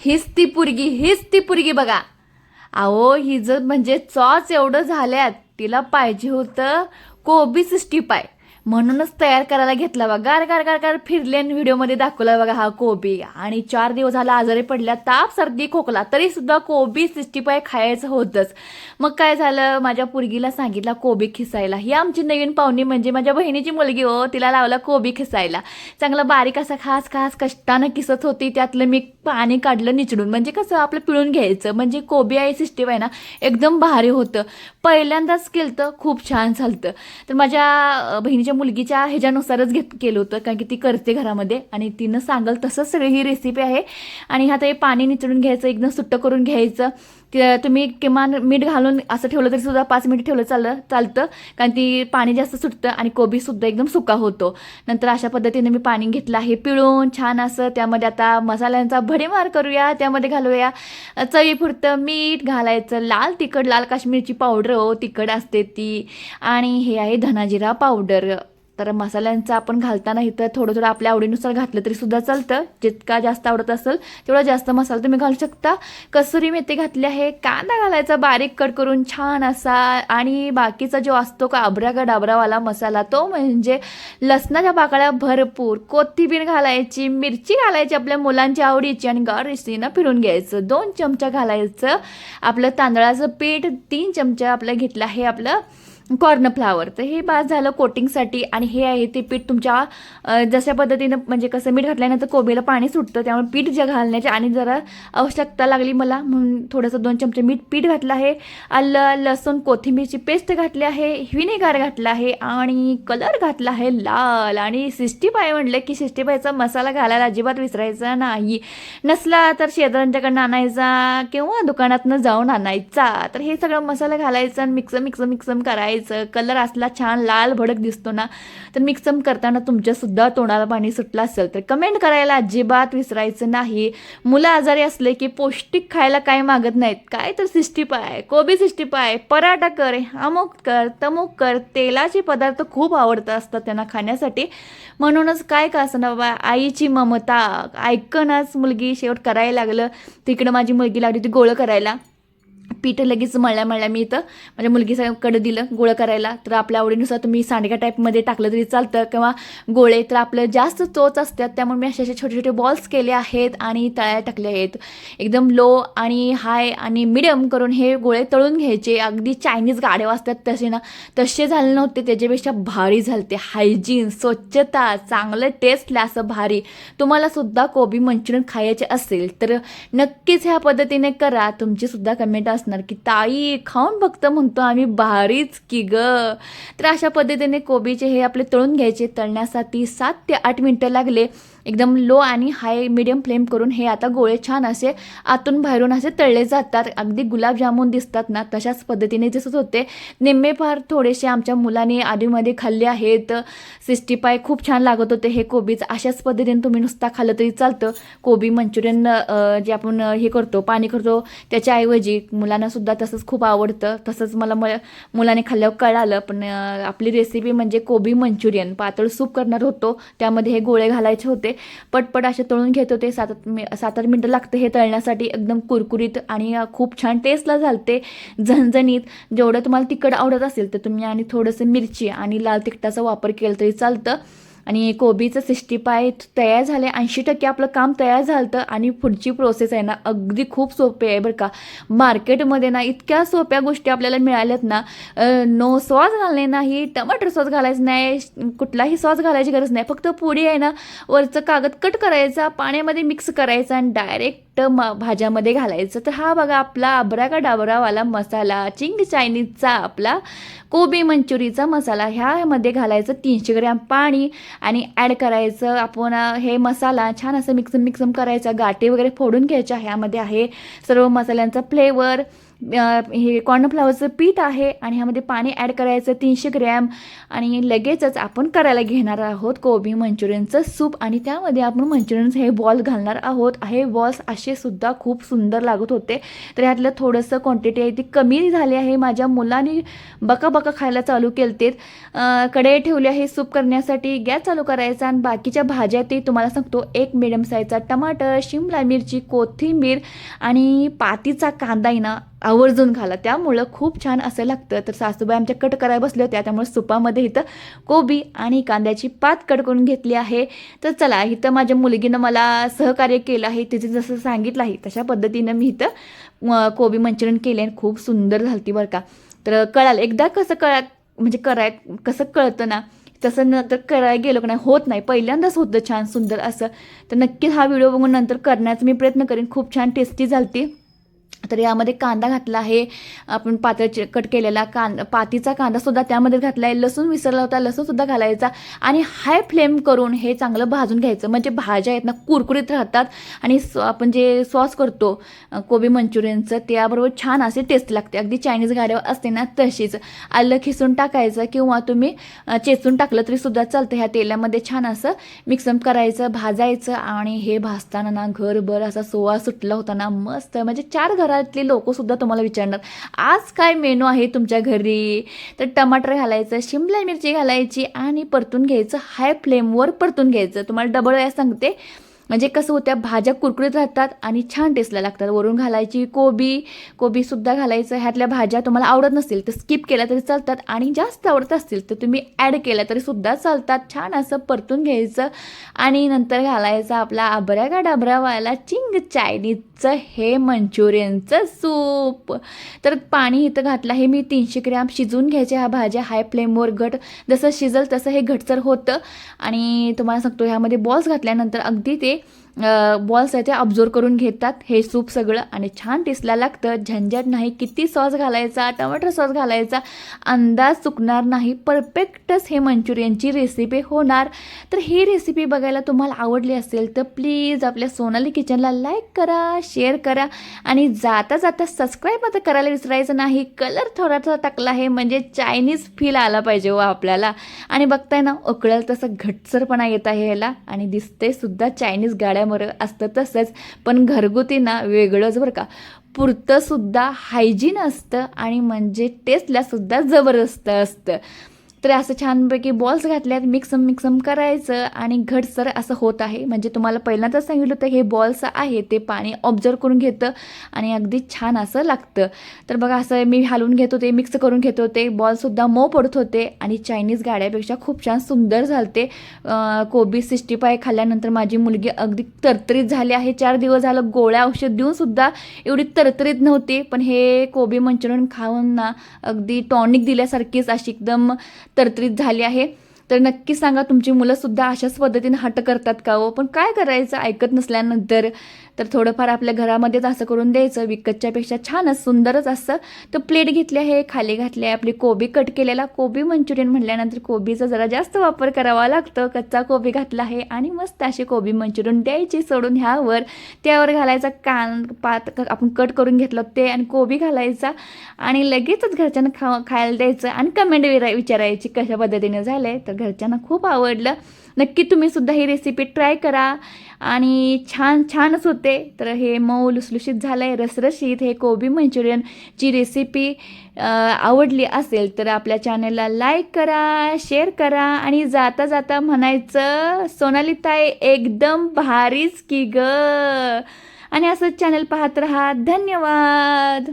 हीच ती पुरगी हीच ती पुरगी बघा. अहो ही जर म्हणजे चॉच एवढं झाल्यात तिला पाहिजे होतं कोबी सिक्स्टी पाय म्हणूनच तयार करायला घेतला बघा गार गार गार गार फिरले व्हिडिओमध्ये दाखवला बघा हा कोबी. आणि चार दिवस झाला आजारी पडल्या ताप सर्दी खोकला तरी सुद्धा कोबी सिक्स्टी पाय खायचं होतंच. मग काय झालं? माझ्या पुरगीला सांगितला कोबी खिसायला. ही आमची नवीन पाहुणी म्हणजे माझ्या बहिणीची मुलगी हो तिला लावला कोबी खिसायला. चांगला बारीक असा खास खास कष्टानं किसत होती त्यातलं मी पाणी काढलं निचडून. म्हणजे कसं आपलं पिळून घ्यायचं. म्हणजे कोबी आहे सिस्टीम आहे ना एकदम भारी होतं. पहिल्यांदाच केलं तर खूप छान चालतं तर माझ्या बहिणीच्या मुलगीच्या ह्याच्यानुसारच घेत केलं होतं. कारण की ती करते घरामध्ये आणि तिनं सांगल तसंच सगळी ही रेसिपी आहे. आणि ह्यात हे पाणी निचडून घ्यायचं एकदम सुट्टं करून घ्यायचं. तुम्ही किमान मीठ घालून असं ठेवलं तरी सुद्धा पाच मिनिट ठेवलं चाललं चालतं. कारण ती पाणी जास्त सुटतं आणि कोबीसुद्धा एकदम सुका होतो. नंतर अशा पद्धतीने मी पाणी घेतलं आहे पिळून छान असं. त्यामध्ये आता मसाल्यांचा भडीमार करूया त्यामध्ये घालूया. चवीपुरतं मीठ घालायचं लाल तिखट लाल काश्मीरची पावडर हो तिखट असते ती. आणि हे आहे धनाजिरा पावडर. तर मसाल्यांचं आपण घालताना इथं थोडं थोडं आपल्या आवडीनुसार घातलं तरी सुद्धा चालतं. जितका जास्त आवडत असेल तेवढा जास्त मसाला तुम्ही घालू शकता. कसुरी मेथी घातली आहे कांदा घालायचा बारीक कट करून छान असा आणि बाकीचा जो असतो का अबरा का डाबरावाला मसाला तो म्हणजे लसणाच्या पाकळ्या भरपूर कोथिंबीर घालायची मिरची घालायची आपल्या मुलांच्या आवडीची आणि गारिसीनं फिरून घ्यायचं. दोन चमचा घालायचं. आपलं तांदळाचं पीठ तीन चमचा आपलं घेतलं आहे आपलं. कॉर्नफ्लावर तर हे बाद झालं कोटिंगसाठी आणि हे आहे ते पीठ तुमच्या जशा पद्धतीनं म्हणजे कसं मीठ घातल्यानंतर कोबीला पाणी सुटतं त्यामुळे पीठ जे घालण्याची आणि जरा आवश्यकता लागली मला म्हणून थोडंसं दोन चमचे मीठ पीठ घातलं आहे. आलं लसूण कोथिंबीरची पेस्ट घातली आहे व्हिनेगार घातला आहे आणि कलर घातला आहे लाल. आणि सिक्स्टी फाय म्हटलं की सिक्स्टी फायचा मसाला घालायला अजिबात विसरायचा नाही. नसला तर शेजाऱ्यांच्याकडनं आणायचा किंवा दुकानातनं जाऊन आणायचा. तर हे सगळं मसाला घालायचा आणि मिक्स मिक्स मिक्सम करायचं. कलर असला छान लाल भडक दिसतो ना तर मिक्सम करताना तुमच्यासुद्धा तोंडाला पाणी सुटलं असेल तर कमेंट करायला अजिबात विसरायचं नाही. मुलं आजारी असले की पौष्टिक खायला काय मागत नाहीत. काय तर सिस्टी पाय कोबी सिस्टी पाय पराठा कर अमुक कर तमुक कर तेलाचे पदार्थ खूप आवडत असतात त्यांना खाण्यासाठी. म्हणूनच काय का असं ना बाबा आईची ममता ऐकणच मुलगी शेवट करायला लागलं. तिकडं माझी मुलगी लागली ती गोळं करायला. पीठ लगेच मळल्या मळल्या मी इथं माझ्या मुलगीकडे दिलं गोळं करायला. तर आपल्या आवडीनुसार तुम्ही सांडग्या टाईपमध्ये टाकलं तरी चालतं किंवा गोळे. तर आपलं जास्त चोच असतात. त्यामुळे मी असे असे छोटे छोटे बॉल्स केले आहेत आणि तळ्या टाकले आहेत. एकदम लो आणि हाय आणि मिडियम करून हे गोळे तळून घ्यायचे. अगदी चायनीज गाड्या असतात तसे ना. तसे झाले नव्हते. त्याच्यापेक्षा भारी झालते. हायजीन स्वच्छता चांगलं टेस्टला असं भारी. तुम्हाला सुद्धा कोबी मंचुरियन खायचे असेल तर नक्कीच ह्या पद्धतीने करा. तुमचीसुद्धा कमेंट असणार की ताई खाऊन बघतं म्हणतो आम्ही. भारीच की ग. तर अशा पद्धतीने कोबीचे हे आपले तळून घ्यायचे. तळण्यासाठी सात ते आठ मिनटं लागले. एकदम लो आणि हाय मिडियम फ्लेम करून हे आता गोळे छान असे आतून बाहेरून असे तळले जातात. अगदी गुलाबजामुन दिसतात ना तशाच पद्धतीने दिसत होते. निम्मे फार थोडेसे आमच्या मुलाने आधीमध्ये खाल्ले आहेत. सिस्टी पाय खूप छान लागत होते हे कोबीच अशाच पद्धतीने तुम्ही नुसता खाल्लं तरी चालतं. कोबी मंचुरियन जे आपण हे करतो पाणी करतो त्याच्याऐवजी मुलांनासुद्धा तसंच खूप आवडतं. तसंच मला म मुलाने खाल्ल्यावर कळालं पण आपली रेसिपी म्हणजे कोबी मंचुरियन. पातळ सूप करणार होतो त्यामध्ये हे गोळे घालायचे होते. पटपट असे तळून घेत होते. सात आठ मि सात आठ मिनटं लागते हे तळण्यासाठी. एकदम कुरकुरीत आणि खूप छान टेस्टला झालते. झणझणीत जेवढं तुम्हाला तिखट आवडत असेल तर तुम्ही आणि थोडंसं मिरची आणि लाल तिखटाचा वापर केला तरी चालतं. आणि कोबीचं सिक्स्टी पाय तयार झाले ऐंशी टक्के आपलं काम तयार झालं आणि पुढची प्रोसेस आहे ना अगदी खूप सोपी आहे बरं का. मार्केटमध्ये ना इतक्या सोप्या गोष्टी आपल्याला मिळाल्यात ना नो सॉस घालणे नाही टमाटर सॉस घालायचं नाही कुठलाही सॉस घालायची गरज नाही. फक्त पुडी आहे ना वरचं कागद कट करायचा पाण्यामध्ये मिक्स करायचा आणि डायरेक्ट म भाज्यामध्ये घालायचं. तर हा बघा आपला अबरा का डाबरावाला मसाला चिंग चायनीजचा आपला कोबी मंचुरीचा मसाला ह्यामध्ये घालायचं तीनशे ग्रॅम पाणी आणि ॲड करायचं आपण हे मसाला छान असं मिक्सम मिक्सम करायचा. गाठी वगैरे फोडून घ्यायच्या ह्यामध्ये आहे सर्व मसाल्यांचा फ्लेवर. हे कॉर्नफ्लावरचं पीठ आहे आणि ह्यामध्ये पाणी ॲड करायचं तीनशे ग्रॅम आणि लगेचच आपण करायला घेणार आहोत कोबी मंचुरियनचं सूप आणि त्यामध्ये आपण मंचुरियनचं हे बॉल घालणार आहोत. हे बॉल्स असे सुद्धा खूप सुंदर लागत होते. तर ह्यातलं थोडंसं क्वांटिटी आहे ती कमी झाली आहे. माझ्या मुलांनी बका बका खायला चालू केलते कडे ठेवली आहे सूप करण्यासाठी. गॅस चालू करायचा आणि बाकीच्या भाज्या ते तुम्हाला सांगतो. एक मिडियम साईजचा टमाटर शिमला मिरची कोथिंबीर आणि पातीचा कांदा आहे ना आवर्जून घाला त्यामुळं खूप छान असं लागतं. तर सासूबाई आमच्या कट करायला बसल्या होत्या. त्यामुळे सुपामध्ये इथं कोबी आणि कांद्याची पात कट करून घेतली आहे. तर चला इथं माझ्या मुलगीनं मला सहकार्य केलं आहे. तिथे जसं सांगितलं आहे तशा पद्धतीनं मी इथं कोबी मंचुरियन केले आणि खूप सुंदर झालती बरं का. तर कळालं एकदा कसं कळा म्हणजे कराय कसं कळतं ना तसं नंतर करायला गेलो का नाही होत नाही. पहिल्यांदाच होतं छान सुंदर असं. तर नक्कीच हा व्हिडिओ बघून नंतर करण्याचा मी प्रयत्न करेन. खूप छान टेस्टी झालती. तर यामध्ये कांदा घातला आहे. आपण पात्र कट केलेला कांदा पातीचा कांदासुद्धा त्यामध्ये घातला आहे लसूण विसरला होता लसूणसुद्धा घालायचा आणि हाय फ्लेम करून हे चांगलं भाजून घ्यायचं. म्हणजे भाज्या आहेत ना कुरकुरीत राहतात आणि आपण जे सॉस करतो कोबी मंचुरियनचं त्याबरोबर छान असे टेस्ट लागते. अगदी चायनीज गाड्यावर असते ना तशीच. आलं खिसून टाकायचं किंवा तुम्ही चेचून टाकलं तरी सुद्धा चालतं. ह्या तेलामध्ये छान असं मिक्सअप करायचं भाजायचं आणि हे भाजताना ना घरभर असा सोवा सुटला होता ना मस्त. म्हणजे चार घरातले लोक सुद्धा तुम्हाला विचारणार आज काय मेनू आहे तुमच्या घरी? तर टमाटर घालायचं शिमला मिरची घालायची आणि परतून घ्यायचं हाय फ्लेमवर परतून घ्यायचं. तुम्हाला डबल वेळा सांगते म्हणजे कसं होत्या भाज्या कुरकुरीत राहतात आणि छान टेस्टला लागतात. वरून घालायची कोबी कोबीसुद्धा घालायचं. ह्यातल्या भाज्या तुम्हाला आवडत नसतील तर स्किप केल्या तरी चालतात आणि जास्त आवडत असतील तर तुम्ही ॲड केल्या तरीसुद्धा चालतात. छान असं परतून घ्यायचं आणि नंतर घालायचं आपला आबऱ्या का डाबरावाला चिंग चायनीजचं हे मंचुरियनचं सूप. तर पाणी इथं घातलं हे मी. तीनशे ग्रॅम शिजवून घ्यायचे ह्या भाज्या. हाय फ्लेमवर घट जसं शिजल तसं हे घटसर होतं. आणि तुम्हाला सांगतो ह्यामध्ये बॉल्स घातल्यानंतर अगदी ते बॉल्स आहे ते ऑब्झर्व करून घेतात. हे सूप सगळं आणि छान टेस्टला लागतं. झंझट नाही. किती सॉस घालायचा? टमाटर सॉस घालायचा? अंदाज चुकणार नाही. परफेक्टच हे मंचुरियनची रेसिपी होणार. तर ही रेसिपी बघायला तुम्हाला आवडली असेल तर प्लीज आपल्या सोनाली किचनला लाईक करा शेअर करा आणि जाता जाता सबस्क्राईब आता करायला विसरायचं नाही. कलर थोडासा टाकला आहे. म्हणजे चायनीज फील आला पाहिजे हो आपल्याला. आणि बघताय ना उकळेल तसं घटसरपणा येत आहे ह्याला. आणि दिसते सुद्धा चायनीज गाड्या गाड्यावर असतं तसंच. पण घरगुती ना वेगळंच बरं का. पुरतं सुद्धा हायजीन असतं आणि म्हणजे टेस्टला सुद्धा जबरदस्त असतं. तर असं छानपैकी बॉल्स घातल्यात मिक्सम मिक्सम करायचं आणि घटसर असं होत आहे. म्हणजे तुम्हाला पहिल्यांदाच सांगितलं होतं हे बॉल्स आहे ते पाणी ऑब्झर्व करून घेतं आणि अगदी छान असं लागतं. तर बघा असं मी हालवून घेत होते मिक्स करून घेत होते बॉलसुद्धा मऊ पडत होते आणि चायनीज गाड्यापेक्षा खूप छान सुंदर झालते. कोबी सिक्स्टी पाय खाल्ल्यानंतर माझी मुलगी अगदी तरतरीत झाली आहे. चार दिवस झालं गोळ्या औषध देऊनसुद्धा एवढी तरतरीत नव्हती. पण हे कोबी मंचुरियन खाऊन ना अगदी टॉनिक दिल्यासारखीच अशी एकदम तरतरीत झाली आहे. तर नक्की सांगा तुमची मुलंसुद्धा अशाच पद्धतीने हट करतात का हो? पण काय करायचं? ऐकत नसल्यानंतर तर थोडंफार आपल्या घरामध्येच असं करून द्यायचं. विकतच्यापेक्षा छानच सुंदरच असं. तर प्लेट घेतली आहे खाली घातली आहे आपली कोबी कट केलेला. कोबी मंचुरियन म्हटल्यानंतर कोबीचा जरा जास्त वापर करावा लागतो. कच्चा कोबी घातला आहे आणि मस्त अशी कोबी मंचुरियन द्यायची सोडून ह्यावर. त्यावर घालायचा कान पात आपण कट करून घेतलं ते आणि कोबी घालायचा. आणि लगेचच घरच्यांना खा खायला द्यायचं आणि कमेंट विचारायची कशा पद्धतीने झालं आहे तर घरच्यांना खूप आवडलं. नक्की तुम्ही सुद्धा ही रेसिपी ट्राय करा. आणि छान छानच होते. तर हे मऊ लुसलुशीत झालं आहे रसरशीत हे कोबी मंचुरियनची रेसिपी आवडली असेल तर आपल्या चॅनलला लाईक करा शेअर करा आणि जाता जाता म्हणायचं सोनाली ताई एकदम भारीच की ग. आणि असंच चॅनल पाहत राहा. धन्यवाद!